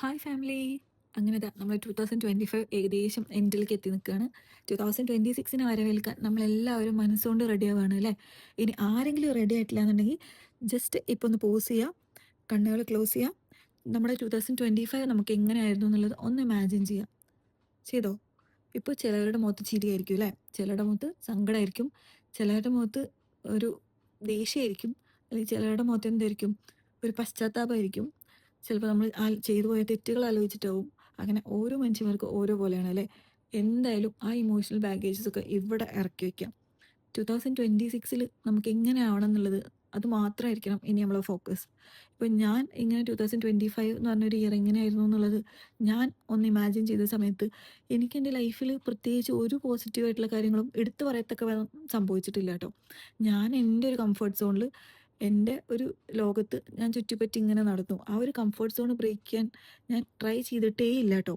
Hi family അങ്ങനെ നമ്മൾ to thousand twenty five ഏകദേശം എൻഡിലേക്ക് എത്തി നിൽക്കുകയാണ് ടു തൗസൻഡ് ട്വന്റി സിക്സിന് വരവേൽക്കാൻ നമ്മളെല്ലാവരും മനസ്സുകൊണ്ട് റെഡി ആവുകയാണ് അല്ലേ? ഇനി ആരെങ്കിലും റെഡി ആയിട്ടില്ല എന്നുണ്ടെങ്കിൽ ജസ്റ്റ് ഇപ്പോൾ ഒന്ന് പോസ് ചെയ്യുക കണ്ണുകൾ ക്ലോസ് ചെയ്യുക നമ്മുടെ ടു തൗസൻഡ് ട്വന്റി ഫൈവ് നമുക്ക് എങ്ങനെയായിരുന്നു എന്നുള്ളത് ഒന്ന് ഇമാജിൻ ചെയ്യാം. ചെയ്തോ? ഇപ്പോൾ ചിലവരുടെ മുഖത്ത് ചിരിയായിരിക്കും അല്ലേ? ചിലരുടെ മുഖത്ത് സങ്കടമായിരിക്കും ചിലരുടെ മുഖത്ത് ഒരു ദേഷ്യമായിരിക്കും അല്ലെങ്കിൽ ചിലരുടെ മുഖത്ത് എന്തായിരിക്കും? ഒരു പശ്ചാത്താപമായിരിക്കും. ചിലപ്പോൾ നമ്മൾ ചെയ്തു പോയ തെറ്റുകൾ ആലോചിച്ചിട്ടാവും. അങ്ങനെ ഓരോ മനുഷ്യന്മാർക്കും ഓരോ പോലെയാണ് അല്ലേ? എന്തായാലും ആ ഇമോഷണൽ ബാഗേജസ് ഒക്കെ ഇവിടെ ഇറക്കി വയ്ക്കാം ടു തൗസൻഡ് ട്വന്റി സിക്സിൽ നമുക്ക് എങ്ങനെ ആവണം എന്നുള്ളത് അത് മാത്രമായിരിക്കണം ഇനി നമ്മളെ ഫോക്കസ് ഇപ്പം ഞാൻ ഇങ്ങനെ ടു തൗസൻഡ് ട്വന്റി ഫൈവ് എന്ന് പറഞ്ഞൊരു ഇയർ എങ്ങനെയായിരുന്നു എന്നുള്ളത് ഞാൻ ഒന്ന് ഇമാജിൻ ചെയ്ത സമയത്ത് എനിക്ക് എന്റെ ലൈഫിൽ പ്രത്യേകിച്ച് ഒരു പോസിറ്റീവായിട്ടുള്ള കാര്യങ്ങളും എടുത്തു പറയത്തക്ക സംഭവിച്ചിട്ടില്ല കേട്ടോ. ഞാൻ എന്റെ ഒരു കംഫർട്ട് സോണിൽ എന്റെ ഒരു ലോകത്ത് ഞാൻ ചുറ്റിപ്പറ്റി ഇങ്ങനെ നടന്നു. ആ ഒരു കംഫർട്ട് സോൺ ബ്രേക്ക് ചെയ്യാൻ ഞാൻ ട്രൈ ചെയ്തിട്ടേ ഇല്ല കേട്ടോ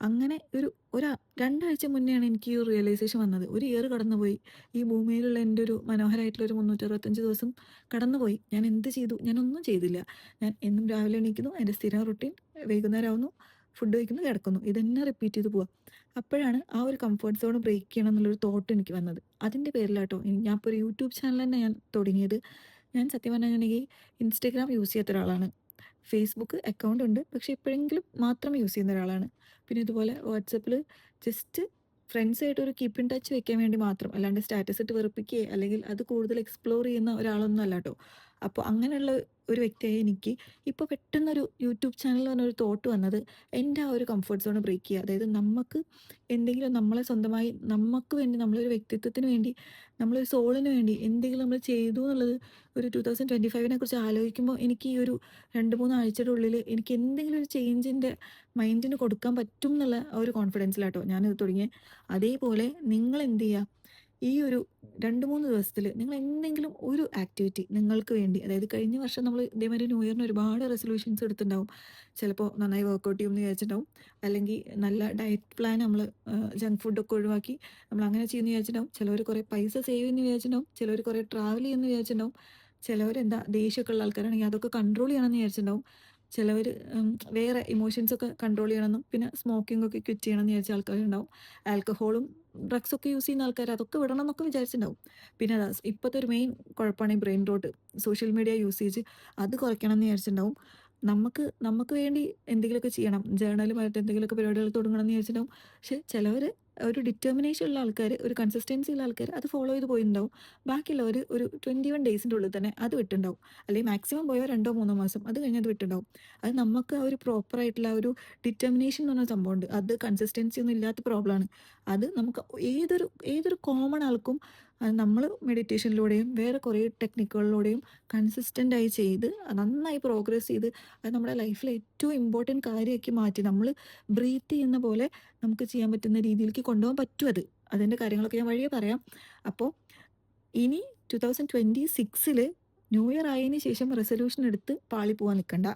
അങ്ങനെ ഒരു ഒരു രണ്ടാഴ്ച മുന്നെയാണ് എനിക്ക് ഈ റിയലൈസേഷൻ വന്നത്. ഒരു ഇയർ കടന്നുപോയി. ഈ ഭൂമിയിലുള്ള എന്റെ ഒരു മനോഹരമായിട്ടുള്ള ഒരു മുന്നൂറ്ററുപത്തഞ്ച് ദിവസം കടന്നുപോയി. ഞാൻ എന്ത് ചെയ്തു? ഞാനൊന്നും ചെയ്തില്ല. ഞാൻ എന്നും രാവിലെ എണീക്കുന്നു എന്റെ സ്ഥിരം റുട്ടീൻ വൈകുന്നേരം ആവുന്നു ഫുഡ് കഴിക്കുന്നു കിടക്കുന്നു. ഇതന്നെ റിപ്പീറ്റ് ചെയ്ത് പോവാം. അപ്പോഴാണ് ആ ഒരു കംഫർട്ട് സോൺ ബ്രേക്ക് ചെയ്യണം എന്നുള്ളൊരു തോട്ട് എനിക്ക് വന്നത്. അതിന്റെ പേരിലാട്ടോ ഞാൻ ഇപ്പോൾ ഒരു യൂട്യൂബ് ചാനൽ തന്നെ ഞാൻ തുടങ്ങിയത്. ഞാൻ സത്യം പറഞ്ഞാണെങ്കിൽ ഇൻസ്റ്റഗ്രാം യൂസ് ചെയ്യാത്ത ഒരാളാണ്. ഫേസ്ബുക്ക് അക്കൗണ്ട് ഉണ്ട്. പക്ഷേ എപ്പോഴെങ്കിലും മാത്രം യൂസ് ചെയ്യുന്ന ഒരാളാണ്. പിന്നെ ഇതുപോലെ വാട്സപ്പിൽ ജസ്റ്റ് ഫ്രണ്ട്സായിട്ട് ഒരു കീപ്പ് ഇൻ ടച്ച് വെക്കാൻ വേണ്ടി മാത്രം. അല്ലാണ്ട് സ്റ്റാറ്റസ് ഇട്ട് വെറുപ്പിക്കുകയോ അല്ലെങ്കിൽ അത് കൂടുതൽ എക്സ്പ്ലോർ ചെയ്യുന്ന ഒരാളൊന്നും അല്ല കേട്ടോ അപ്പോൾ അങ്ങനെയുള്ള ഒരു വ്യക്തിയായി എനിക്ക് ഇപ്പോൾ പെട്ടെന്നൊരു യൂട്യൂബ് ചാനൽ പറഞ്ഞൊരു തോട്ട് വന്നത് എന്റെ ആ ഒരു കംഫർട്ട് സോൺ ബ്രേക്ക് ചെയ്യുക. അതായത് നമുക്ക് എന്തെങ്കിലും നമ്മളെ സ്വന്തമായി നമുക്ക് വേണ്ടി നമ്മളൊരു വ്യക്തിത്വത്തിന് വേണ്ടി നമ്മളൊരു സോളിന് വേണ്ടി എന്തെങ്കിലും നമ്മൾ ചെയ്തു എന്നുള്ളത് ഒരു ടു തൗസൻഡ് ട്വന്റി ഫൈവിനെ കുറിച്ച് ആലോചിക്കുമ്പോൾ എനിക്ക് ഈ ഒരു രണ്ട് മൂന്ന് ആഴ്ചയുടെ ഉള്ളിൽ എനിക്ക് എന്തെങ്കിലും ഒരു ചേഞ്ചിന്റെ മൈൻഡിന് കൊടുക്കാൻ പറ്റും എന്നുള്ള ആ ഒരു കോൺഫിഡൻസിലാട്ടോ ഞാനിത് തുടങ്ങിയത് അതേപോലെ നിങ്ങൾ എന്ത് ചെയ്യുക? ഈ ഒരു രണ്ട് മൂന്ന് ദിവസത്തിൽ നിങ്ങൾ എന്തെങ്കിലും ഒരു ആക്ടിവിറ്റി നിങ്ങൾക്ക് വേണ്ടി അതായത് കഴിഞ്ഞ വർഷം നമ്മൾ ഇതേമാതിരി ന്യൂ ഇയറിന് ഒരുപാട് റെസൊല്യൂഷൻസ് എടുത്തിട്ടുണ്ടാവും. ചിലപ്പോൾ നന്നായി വർക്കൗട്ട് ചെയ്യുമെന്ന് വിചാരിച്ചിട്ടുണ്ടാവും. അല്ലെങ്കിൽ നല്ല ഡയറ്റ് പ്ലാൻ നമ്മൾ ജങ്ക് ഫുഡൊക്കെ ഒഴിവാക്കി നമ്മൾ അങ്ങനെ ചെയ്യുമെന്ന് വിചാരിച്ചിട്ടുണ്ടാവും. ചിലവർ കുറേ പൈസ സേവ് ചെയ്യുമെന്ന് വിചാരിച്ചിട്ടുണ്ടാവും. ചിലവർ കുറേ ട്രാവൽ ചെയ്യുമെന്ന് വിചാരിച്ചിട്ടുണ്ടാവും. ചിലവർ എന്താ ദേഷ്യമൊക്കെ ഉള്ള ആൾക്കാരാണെങ്കിൽ അതൊക്കെ കൺട്രോൾ ചെയ്യണമെന്ന് വിചാരിച്ചിട്ടുണ്ടാവും. ചിലവർ വേറെ ഇമോഷൻസൊക്കെ കൺട്രോൾ ചെയ്യണമെന്നും പിന്നെ സ്മോക്കിംഗ് ഒക്കെ ക്വിറ്റ് ചെയ്യണമെന്ന് വിചാരിച്ച ആൾക്കാരുണ്ടാവും. ആൽക്കഹോളും ഡ്രഗ്സൊക്കെ യൂസ് ചെയ്യുന്ന ആൾക്കാർ അതൊക്കെ വിടണം എന്നൊക്കെ വിചാരിച്ചിട്ടുണ്ടാവും പിന്നെ ഇപ്പോഴത്തെ ഒരു മെയിൻ കുഴപ്പമാണ് ഈ brain rot social media usage അത് കുറയ്ക്കണം എന്ന് വിചാരിച്ചിട്ടുണ്ടാവും നമുക്ക് നമുക്ക് വേണ്ടി എന്തെങ്കിലുമൊക്കെ ചെയ്യണം. ജേർണലുമായിട്ട് എന്തെങ്കിലുമൊക്കെ പരിപാടികൾ തുടങ്ങണം എന്ന് വിചാരിച്ചിട്ടുണ്ടാവും പക്ഷെ ചിലവർ ഒരു ഡിറ്റർമിനേഷൻ ഉള്ള ആൾക്കാർ ഒരു കൺസിസ്റ്റൻസി ഉള്ള ആൾക്കാർ അത് ഫോളോ ചെയ്ത് പോയിട്ടുണ്ടാവും ബാക്കിയുള്ളവർ ഒരു ട്വന്റി വൺ ഡേയ്സിന്റെ ഉള്ളിൽ തന്നെ അത് വിട്ടുണ്ടാവും. അല്ലെങ്കിൽ മാക്സിമം പോയോ രണ്ടോ മൂന്നോ മാസം അത് കഴിഞ്ഞ് അത് വിട്ടുണ്ടാവും. അത് നമുക്ക് ആ ഒരു പ്രോപ്പറായിട്ടുള്ള ഒരു ഡിറ്റർമിനേഷൻ എന്ന് പറഞ്ഞ സംഭവമുണ്ട് അത് കൺസിസ്റ്റൻസി ഒന്നും ഇല്ലാത്ത പ്രോബ്ലമാണ് അത് നമുക്ക് ഏതൊരു ഏതൊരു കോമൺ ആൾക്കും നമ്മൾ മെഡിറ്റേഷനിലൂടെയും വേറെ കുറേ ടെക്നിക്കുകളിലൂടെയും കൺസിസ്റ്റന്റായി ചെയ്ത് നന്നായി പ്രോഗ്രസ് ചെയ്ത് അത് നമ്മുടെ ലൈഫിൽ ഏറ്റവും ഇമ്പോർട്ടന്റ് കാര്യമാക്കി മാറ്റി നമ്മൾ ബ്രീത്ത് ചെയ്യുന്ന പോലെ നമുക്ക് ചെയ്യാൻ പറ്റുന്ന രീതിയിലേക്ക് കൊണ്ടുപോകാൻ പറ്റും അത്. അതിന്റെ കാര്യങ്ങളൊക്കെ ഞാൻ വഴിയെ പറയാം. അപ്പോൾ ഇനി ടു തൗസൻഡ് ട്വന്റി സിക്സിൽ ന്യൂ ഇയർ ആയതിനു ശേഷം റെസൊല്യൂഷൻ എടുത്ത് പാളി പോകാൻ നിൽക്കണ്ട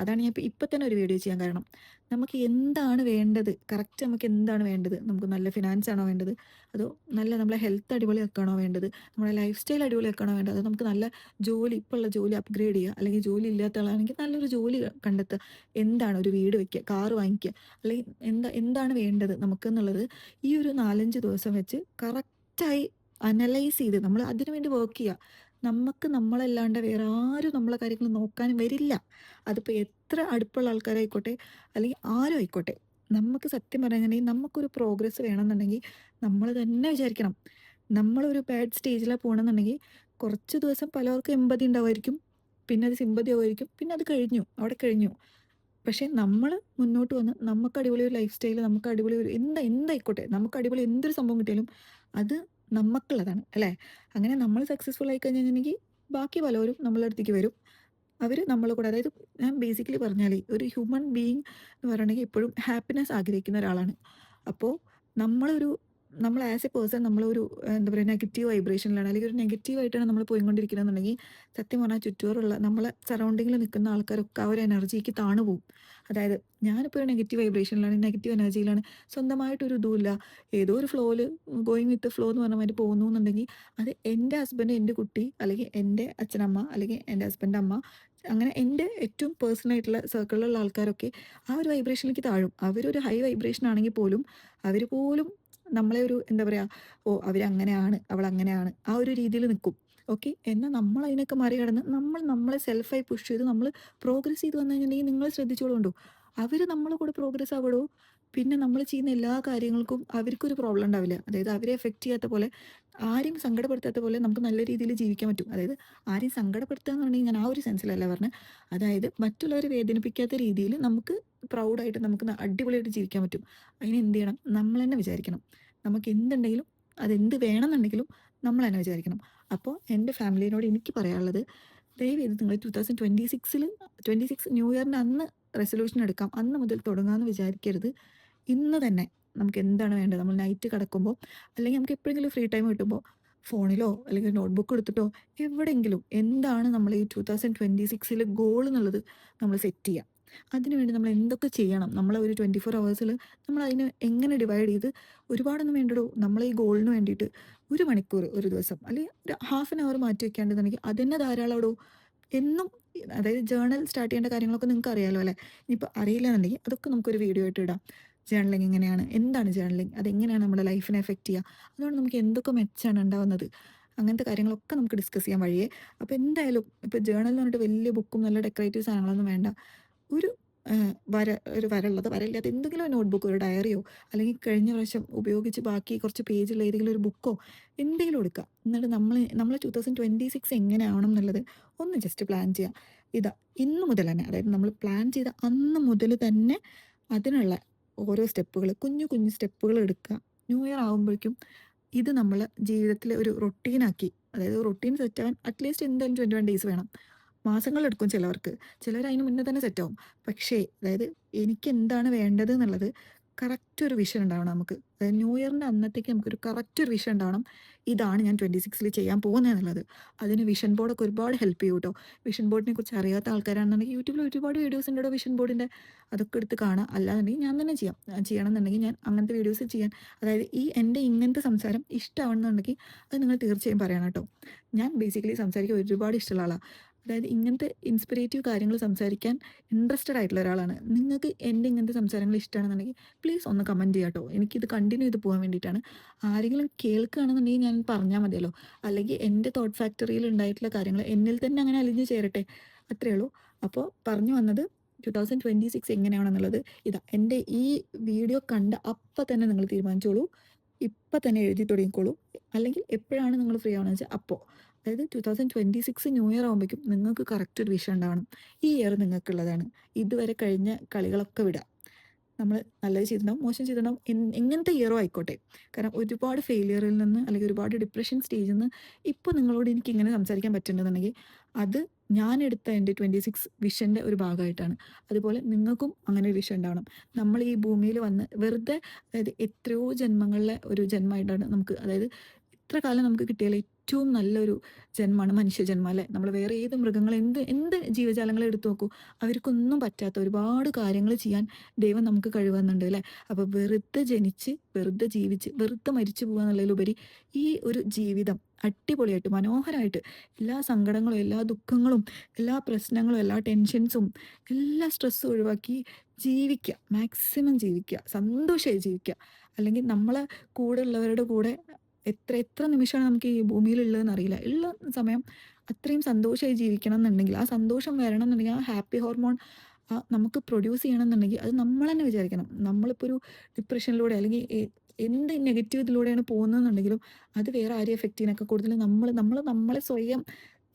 അതാണ് ഞാൻ ഇപ്പം തന്നെ ഒരു വീഡിയോ ചെയ്യാൻ കാരണം. നമുക്ക് എന്താണ് വേണ്ടത്? കറക്റ്റ് നമുക്ക് എന്താണ് വേണ്ടത്? നമുക്ക് നല്ല ഫിനാൻസ് ആണോ വേണ്ടത്? അതോ നല്ല നമ്മളെ ഹെൽത്ത് അടിപൊളിയാക്കണോ വേണ്ടത്? നമ്മുടെ ലൈഫ് സ്റ്റൈൽ അടിപൊളിയാക്കണോ വേണ്ടത്? അതോ നമുക്ക് നല്ല ജോലി ഇപ്പോൾ ഉള്ള ജോലി അപ്ഗ്രേഡ് ചെയ്യുക അല്ലെങ്കിൽ ജോലി ഇല്ലാത്ത ആളാണെങ്കിൽ നല്ലൊരു ജോലി കണ്ടെത്തുക. എന്താണ് ഒരു വീട് വയ്ക്കുക കാറ് വാങ്ങിക്കുക അല്ലെങ്കിൽ എന്താ എന്താണ് വേണ്ടത് നമുക്കെന്നുള്ളത് ഈ ഒരു നാലഞ്ച് ദിവസം വെച്ച് കറക്റ്റായി അനലൈസ് ചെയ്ത് നമ്മൾ അതിനു വേണ്ടി വർക്ക് ചെയ്യുക. നമുക്ക് നമ്മളല്ലാണ്ട് വേറെ ആരും നമ്മളെ കാര്യങ്ങൾ നോക്കാനും വരില്ല. അതിപ്പോൾ എത്ര അടുപ്പുള്ള ആൾക്കാരായിക്കോട്ടെ അല്ലെങ്കിൽ ആരും ആയിക്കോട്ടെ നമുക്ക് സത്യം പറയുകയാണെങ്കിൽ നമുക്കൊരു പ്രോഗ്രസ് വേണമെന്നുണ്ടെങ്കിൽ നമ്മൾ തന്നെ വിചാരിക്കണം. നമ്മളൊരു ബാഡ് സ്റ്റേജിലാണ് പോകണമെന്നുണ്ടെങ്കിൽ കുറച്ച് ദിവസം പലർക്കും എമ്പതി ഉണ്ടാവുമായിരിക്കും പിന്നെ അത് സിമ്പതി ആവുമായിരിക്കും പിന്നെ അത് കഴിഞ്ഞു അവിടെ കഴിഞ്ഞു. പക്ഷേ നമ്മൾ മുന്നോട്ട് വന്ന് നമുക്ക് അടിപൊളി ഒരു ലൈഫ് സ്റ്റൈൽ നമുക്ക് അടിപൊളി ഒരു എന്താ എന്തായിക്കോട്ടെ നമുക്ക് അടിപൊളി എന്തൊരു സംഭവം കിട്ടിയാലും അത് നമുക്കുള്ളതാണ് അല്ലേ? അങ്ങനെ നമ്മൾ സക്സസ്ഫുൾ ആയി കഴിഞ്ഞിട്ടുണ്ടെങ്കിൽ ബാക്കി പലവരും നമ്മളെ അടുത്തേക്ക് വരും. അവർ നമ്മളെ കൂടെ അതായത് ഞാൻ ബേസിക്കലി പറഞ്ഞാൽ ഒരു ഹ്യൂമൻ ബീയിങ് എന്ന് പറയണമെങ്കിൽ എപ്പോഴും ഹാപ്പിനെസ് ആഗ്രഹിക്കുന്ന ഒരാളാണ്. അപ്പോൾ നമ്മളൊരു നമ്മൾ ആസ് എ പേഴ്സൺ നമ്മളൊരു എന്താ പറയുക നെഗറ്റീവ് വൈബ്രേഷനിലാണ് അല്ലെങ്കിൽ ഒരു നെഗറ്റീവ് ആയിട്ടാണ് നമ്മൾ പോയിക്കൊണ്ടിരിക്കുന്നതെന്നുണ്ടെങ്കിൽ സത്യം പറഞ്ഞാൽ ചുറ്റുപാടുള്ള നമ്മളെ സറൗണ്ടിങ്ങിൽ നിൽക്കുന്ന ആൾക്കാരൊക്കെ ആ ഒരു എനർജിക്ക് താണു പോകും അതായത് ഞാനിപ്പോൾ ഒരു നെഗറ്റീവ് വൈബ്രേഷനിലാണ് നെഗറ്റീവ് എനർജിയിലാണ് സ്വന്തമായിട്ടൊരു ഇതുമില്ല. ഏതോ ഒരു ഫ്ലോയിൽ ഗോയിങ് വിത്ത് ഫ്ലോ എന്ന് പറഞ്ഞ മാതിരി പോകുന്നു എന്നുണ്ടെങ്കിൽ അത് എന്റെ ഹസ്ബൻഡ് എന്റെ കുട്ടി അല്ലെങ്കിൽ എന്റെ അച്ഛനമ്മ അല്ലെങ്കിൽ എന്റെ ഹസ്ബൻഡ് അമ്മ അങ്ങനെ എന്റെ ഏറ്റവും പേഴ്സണൽ ആയിട്ടുള്ള സർക്കിളിലുള്ള ആൾക്കാരൊക്കെ ആ ഒരു വൈബ്രേഷനിലേക്ക് താഴും. അവരൊരു ഹൈ വൈബ്രേഷൻ ആണെങ്കിൽ പോലും അവർ പോലും നമ്മളെ ഒരു എന്താ പറയുക ഓ അവരങ്ങനെയാണ് അവൾ അങ്ങനെയാണ് ആ ഒരു രീതിയിൽ നിൽക്കും ഓക്കെ? എന്നാൽ നമ്മൾ അതിനൊക്കെ മറികടന്ന് നമ്മൾ നമ്മളെ സെൽഫായി പുഷ് ചെയ്ത് നമ്മൾ പ്രോഗ്രസ് ചെയ്ത് വന്നു നിങ്ങൾ ശ്രദ്ധിച്ചോളുണ്ടോ? അവർ നമ്മളെ കൂടെ പ്രോഗ്രസ് ആവടോ പിന്നെ നമ്മൾ ചെയ്യുന്ന എല്ലാ കാര്യങ്ങൾക്കും അവർക്കൊരു പ്രോബ്ലം ഉണ്ടാവില്ല. അതായത് അവരെ എഫക്റ്റ് ചെയ്യാത്ത പോലെ ആരെയും സങ്കടപ്പെടുത്താത്ത പോലെ നമുക്ക് നല്ല രീതിയിൽ ജീവിക്കാൻ പറ്റും. അതായത് ആരെയും സങ്കടപ്പെടുത്തുക എന്ന് പറഞ്ഞാൽ ഞാൻ ആ ഒരു സെൻസിലല്ല പറഞ്ഞത് അതായത് മറ്റുള്ളവരെ വേദനിപ്പിക്കാത്ത രീതിയിൽ നമുക്ക് പ്രൗഡായിട്ട് നമുക്ക് അടിപൊളിയായിട്ട് ജീവിക്കാൻ പറ്റും. അതിന് എന്ത് ചെയ്യണം? നമ്മൾ തന്നെ വിചാരിക്കണം. നമുക്ക് എന്തുണ്ടെങ്കിലും അതെന്ത് വേണമെന്നുണ്ടെങ്കിലും നമ്മൾ തന്നെ വിചാരിക്കണം. അപ്പോൾ എന്റെ ഫാമിലിനോട് എനിക്ക് പറയാനുള്ളത് ദയവ് ചെയ്ത് നിങ്ങൾ ടു തൗസൻഡ് ട്വന്റി സിക്സിൽ ട്വന്റി സിക്സ് ന്യൂ ഇയറിന്റെ അന്ന് റെസൊല്യൂഷൻ എടുക്കാം. അന്ന് മുതൽ തുടങ്ങാമെന്ന് വിചാരിക്കരുത്. ഇന്ന് തന്നെ നമുക്ക് എന്താണ് വേണ്ടത്? നമ്മൾ നൈറ്റ് കിടക്കുമ്പോൾ അല്ലെങ്കിൽ നമുക്ക് എപ്പോഴെങ്കിലും ഫ്രീ ടൈം കിട്ടുമ്പോൾ ഫോണിലോ അല്ലെങ്കിൽ നോട്ട്ബുക്ക് എടുത്തിട്ടോ എവിടെയെങ്കിലും എന്താണ് നമ്മൾ ഈ ടു തൗസൻഡ് ട്വന്റി സിക്സിൽ ഗോൾ എന്നുള്ളത് നമ്മൾ സെറ്റ് ചെയ്യുക അതിനുവേണ്ടി നമ്മൾ എന്തൊക്കെ ചെയ്യണം? നമ്മൾ ഒരു ട്വന്റി ഫോർ അവേഴ്സിൽ നമ്മൾ അതിനെ എങ്ങനെ ഡിവൈഡ് ചെയ്ത് ഒരുപാടൊന്നും വേണ്ടടോ നമ്മൾ ഈ ഗോളിന് വേണ്ടിയിട്ട് ഒരു മണിക്കൂർ ഒരു ദിവസം അല്ലെങ്കിൽ ഒരു ഹാഫ് ആൻ അവർ മാറ്റി വെക്കാണ്ടെന്നുണ്ടെങ്കിൽ അതന്നെ ധാരാളമാടോ എന്നും അതായത് ജേണൽ സ്റ്റാർട്ട് ചെയ്യേണ്ട കാര്യങ്ങളൊക്കെ നിങ്ങൾക്ക് അറിയാലോ അല്ലേ? ഇനിയിപ്പോൾ അറിയില്ല എന്നുണ്ടെങ്കിൽ അതൊക്കെ നമുക്കൊരു വീഡിയോ ആയിട്ട് ഇടാം. ജേണലിങ് എങ്ങനെയാണ്? എന്താണ് ജേണലിങ് അതെങ്ങനെയാണ് നമ്മുടെ ലൈഫിനെ എഫക്റ്റ് ചെയ്യുക? അതുകൊണ്ട് നമുക്ക് എന്തൊക്കെ മെച്ചാണ് ഉണ്ടാവുന്നത്? അങ്ങനത്തെ കാര്യങ്ങളൊക്കെ നമുക്ക് ഡിസ്കസ് ചെയ്യാൻ വഴിയേ. അപ്പോൾ എന്തായാലും ഇപ്പോൾ ജേണൽ എന്ന് പറഞ്ഞിട്ട് വലിയ ബുക്കും നല്ല ഡെക്കറേറ്റീവ് സാധനങ്ങളൊന്നും വേണ്ട. ഒരു വര ഒരു വരള്ളത് വരയില്ലാത്ത എന്തെങ്കിലും ഒരു നോട്ട്ബുക്കോ ഒരു ഡയറിയോ അല്ലെങ്കിൽ കഴിഞ്ഞ പ്രാവശ്യം ഉപയോഗിച്ച് ബാക്കി കുറച്ച് പേജുള്ള ഏതെങ്കിലും ഒരു ബുക്കോ എന്തെങ്കിലും എടുക്കുക. എന്നിട്ട് നമ്മൾ നമ്മൾ ടു തൗസൻഡ് ട്വന്റി സിക്സ് എങ്ങനെ ആവണം എന്നുള്ളത് ഒന്ന് ജസ്റ്റ് പ്ലാൻ ചെയ്യുക. ഇതാ ഇന്ന് മുതൽ തന്നെ അതായത് നമ്മൾ പ്ലാൻ ചെയ്ത അന്ന് മുതൽ തന്നെ അതിനുള്ള ഓരോ സ്റ്റെപ്പുകൾ കുഞ്ഞു കുഞ്ഞു സ്റ്റെപ്പുകൾ എടുക്കുക. ന്യൂ ഇയർ ആകുമ്പോഴേക്കും ഇത് നമ്മൾ ജീവിതത്തിലെ ഒരു റൊട്ടീനാക്കി അതായത് റൊട്ടീൻ സെറ്റ് ആവാൻ അറ്റ്ലീസ്റ്റ് എന്തായാലും ട്വന്റി വൺ ഡേയ്സ് വേണം. മാസങ്ങളെടുക്കും ചിലവർക്ക്. ചിലർ അതിന് മുന്നേ തന്നെ സെറ്റാവും പക്ഷേ അതായത് എനിക്ക് എന്താണ് വേണ്ടത് എന്നുള്ളത് കറക്റ്റ് ഒരു വിഷൻ ഉണ്ടാവണം നമുക്ക്. അതായത് ന്യൂ ഇയറിന്റെ അന്നത്തേക്ക് നമുക്കൊരു കറക്റ്റ് ഒരു വിഷൻ ഉണ്ടാവണം. ഇതാണ് ഞാൻ ട്വന്റി സിക്സിൽ ചെയ്യാൻ പോകുന്നത് എന്നുള്ളത്. അതിന് വിഷൻ ബോർഡൊക്കെ ഒരുപാട് ഹെൽപ്പ് ചെയ്യും കേട്ടോ വിഷൻ ബോർഡിനെ കുറിച്ച് അറിയാത്ത ആൾക്കാരാണെന്നുണ്ടെങ്കിൽ യൂട്യൂബിൽ ഒരുപാട് വീഡിയോസ് ഉണ്ട് വിഷൻ ബോർഡിന്റെ അതൊക്കെ എടുത്ത് കാണുക. അല്ലാന്നുണ്ടെങ്കിൽ ഞാൻ തന്നെ ചെയ്യാം. ഞാൻ ചെയ്യണമെന്നുണ്ടെങ്കിൽ ഞാൻ അങ്ങനത്തെ വീഡിയോസ് ചെയ്യാൻ. അതായത് ഈ എന്റെ ഇങ്ങനത്തെ സംസാരം ഇഷ്ടമാണെന്നുണ്ടെങ്കിൽ അത് നിങ്ങൾ തീർച്ചയായും പറയണം കേട്ടോ ഞാൻ ബേസിക്കലി സംസാരിക്കാൻ ഒരുപാട് ഇഷ്ടമുള്ള ആളാണ് അതായത് ഇങ്ങനത്തെ ഇൻസ്പിറേറ്റീവ് കാര്യങ്ങൾ സംസാരിക്കാൻ ഇൻട്രസ്റ്റഡ് ആയിട്ടുള്ള ഒരാളാണ്. നിങ്ങൾക്ക് എന്റെ ഇങ്ങനത്തെ സംസാരങ്ങൾ ഇഷ്ടമാണെന്നുണ്ടെങ്കിൽ പ്ലീസ് ഒന്ന് കമന്റ് ചെയ്യാം കേട്ടോ എനിക്കിത് കണ്ടിന്യൂ ചെയ്ത് പോകാൻ വേണ്ടിയിട്ടാണ്. ആരെങ്കിലും കേൾക്കുകയാണെന്നുണ്ടെങ്കിൽ ഞാൻ പറഞ്ഞാൽ മതിയല്ലോ. അല്ലെങ്കിൽ എന്റെ തോട്ട് ഫാക്ടറിയിൽ ഉണ്ടായിട്ടുള്ള കാര്യങ്ങൾ എന്നിൽ തന്നെ അങ്ങനെ അലിഞ്ഞ് ചേരട്ടെ. അത്രയേ ഉള്ളൂ. അപ്പോൾ പറഞ്ഞു വന്നത് ടു തൗസൻഡ് ട്വന്റി സിക്സ് എങ്ങനെയാണെന്നുള്ളത്. ഇതാ എന്റെ ഈ വീഡിയോ കണ്ട അപ്പം തന്നെ നിങ്ങൾ തീരുമാനിച്ചോളൂ. ഇപ്പം തന്നെ എഴുതി തുടങ്ങിക്കോളൂ. അല്ലെങ്കിൽ എപ്പോഴാണ് നിങ്ങൾ ഫ്രീ ആവണമെന്ന് വെച്ചാൽ അപ്പോൾ. അതായത് two thousand twenty six new year ആകുമ്പോഴേക്കും നിങ്ങൾക്ക് കറക്റ്റ് ഒരു വിഷൻ ഉണ്ടാവണം. ഈ ഇയർ നിങ്ങൾക്കുള്ളതാണ്. ഇതുവരെ കഴിഞ്ഞ കളികളൊക്കെ വിടാം. നമ്മൾ നല്ലത് ചെയ്തിട്ടുണ്ടാവും മോശം ചെയ്തിട്ടുണ്ടാവും എങ്ങനത്തെ ഇയറോ ആയിക്കോട്ടെ. കാരണം ഒരുപാട് ഫെയിലിയറിൽ നിന്ന് അല്ലെങ്കിൽ ഒരുപാട് ഡിപ്രഷൻ സ്റ്റേജിൽ നിന്ന് ഇപ്പോൾ നിങ്ങളോട് എനിക്ക് ഇങ്ങനെ സംസാരിക്കാൻ പറ്റുന്നുണ്ടെന്നുണ്ടെങ്കിൽ അത് ഞാൻ എടുത്ത എന്റെ ട്വന്റി സിക്സ് വിഷന്റെ ഒരു ഭാഗമായിട്ടാണ്. അതുപോലെ നിങ്ങൾക്കും അങ്ങനെ ഒരു വിഷൻ ഉണ്ടാവണം. നമ്മൾ ഈ ഭൂമിയിൽ വന്ന് വെറുതെ അതായത് എത്രയോ ജന്മങ്ങളിലെ ഒരു ജന്മമായിട്ടാണ് നമുക്ക് അതായത് ഇത്ര കാലം നമുക്ക് കിട്ടിയാൽ ഏറ്റവും നല്ലൊരു ജന്മമാണ് മനുഷ്യജന്മം അല്ലേ നമ്മൾ വേറെ ഏത് മൃഗങ്ങൾ എന്ത് എന്ത് ജീവജാലങ്ങളെ എടുത്തു നോക്കൂ അവർക്കൊന്നും പറ്റാത്ത ഒരുപാട് കാര്യങ്ങൾ ചെയ്യാൻ ദൈവം നമുക്ക് കഴിവുന്നുണ്ട് അല്ലേ? അപ്പോൾ വെറുതെ ജനിച്ച് വെറുതെ ജീവിച്ച് വെറുതെ മരിച്ചു പോകുക എന്നുള്ളതിലുപരി ഈ ഒരു ജീവിതം അടിപൊളിയായിട്ട് മനോഹരമായിട്ട് എല്ലാ സങ്കടങ്ങളും എല്ലാ ദുഃഖങ്ങളും എല്ലാ പ്രശ്നങ്ങളും എല്ലാ ടെൻഷൻസും എല്ലാ സ്ട്രെസ്സും ഒഴിവാക്കി ജീവിക്കുക. മാക്സിമം ജീവിക്കുക. സന്തോഷമായി ജീവിക്കുക. അല്ലെങ്കിൽ നമ്മളെ കൂടെ ഉള്ളവരുടെ കൂടെ എത്ര എത്ര നിമിഷമാണ് നമുക്ക് ഈ ഭൂമിയിലുള്ളതെന്ന് അറിയില്ല. ഉള്ള സമയം അത്രയും സന്തോഷമായി ജീവിക്കണം എന്നുണ്ടെങ്കിൽ ആ സന്തോഷം വരണം എന്നുണ്ടെങ്കിൽ ആ ഹാപ്പി ഹോർമോൺ നമുക്ക് പ്രൊഡ്യൂസ് ചെയ്യണം എന്നുണ്ടെങ്കിൽ അത് നമ്മൾ തന്നെ വിചാരിക്കണം. നമ്മളിപ്പോൾ ഒരു ഡിപ്രഷനിലൂടെ അല്ലെങ്കിൽ എന്ത് നെഗറ്റീവ് ഇതിലൂടെയാണ് പോകുന്നതെന്നുണ്ടെങ്കിലും അത് വേറെ ആരെയും എഫക്റ്റ് ചെയ്യാനൊക്കെ കൂടുതൽ നമ്മൾ നമ്മൾ നമ്മളെ സ്വയം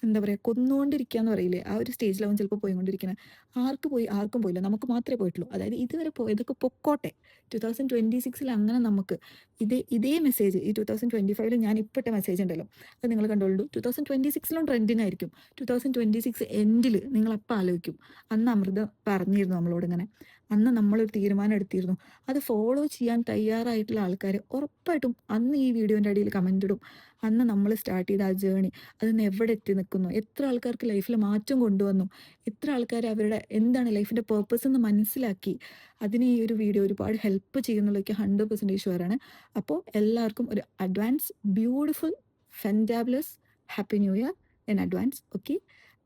എന്താ പറയുക കൊന്നുകൊണ്ടിരിക്കുക എന്ന് പറയില്ലേ ആ ഒരു സ്റ്റേജിലാവും ചിലപ്പോൾ പോയിക്കൊണ്ടിരിക്കുന്നത് ആർക്ക് പോയി ആർക്കും പോയില്ല. നമുക്ക് മാത്രമേ പോയിട്ടുള്ളൂ. അതായത് ഇതുവരെ പോയതൊക്കെ പൊക്കോട്ടെ. ടു തൗസൻഡ് ട്വന്റി സിക്സിൽ അങ്ങനെ നമുക്ക് ഇതേ ഇതേ മെസ്സേജ് ഈ ടു തൗസൻഡ് ട്വന്റി ഫൈവിൽ ഞാൻ ഇപ്പോഴത്തെ മെസ്സേജ് ഉണ്ടല്ലോ. അത് നിങ്ങൾ കണ്ടോളൂ. ടു തൗസൻഡ് ട്വന്റി സിക്സിലും ട്രെൻഡിങ് ആയിരിക്കും ടു തൗസൻഡ് ട്വന്റി സിക്സ് എൻഡിൽ നിങ്ങൾ അപ്പം ആലോചിക്കും. അന്ന് അമൃത പറഞ്ഞിരുന്നു നമ്മളോട് ഇങ്ങനെ. അന്ന് നമ്മളൊരു തീരുമാനം എടുത്തിരുന്നു. അത് ഫോളോ ചെയ്യാൻ തയ്യാറായിട്ടുള്ള ആൾക്കാർ ഉറപ്പായിട്ടും അന്ന് ഈ വീഡിയോന്റെ അടിയിൽ കമന്റ് ഇടും. അന്ന് നമ്മൾ സ്റ്റാർട്ട് ചെയ്ത ആ ജേണി അതിന്ന് എവിടെ എത്തി നിൽക്കുന്നു? എത്ര ആൾക്കാർക്ക് ലൈഫിൽ മാറ്റം കൊണ്ടുവന്നു? എത്ര ആൾക്കാർ അവരുടെ എന്താണ് ലൈഫിന്റെ പേർപ്പസ് എന്ന് മനസ്സിലാക്കി അതിന് ഈ ഒരു വീഡിയോ ഒരുപാട് ഹെൽപ്പ് ചെയ്യുന്നുള്ളതൊക്കെ ഹൺഡ്രഡ് പെർസെന്റേജ് ഷുവറാണ് അപ്പോൾ എല്ലാവർക്കും ഒരു advance beautiful fantabulous happy new year in advance okay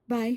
bye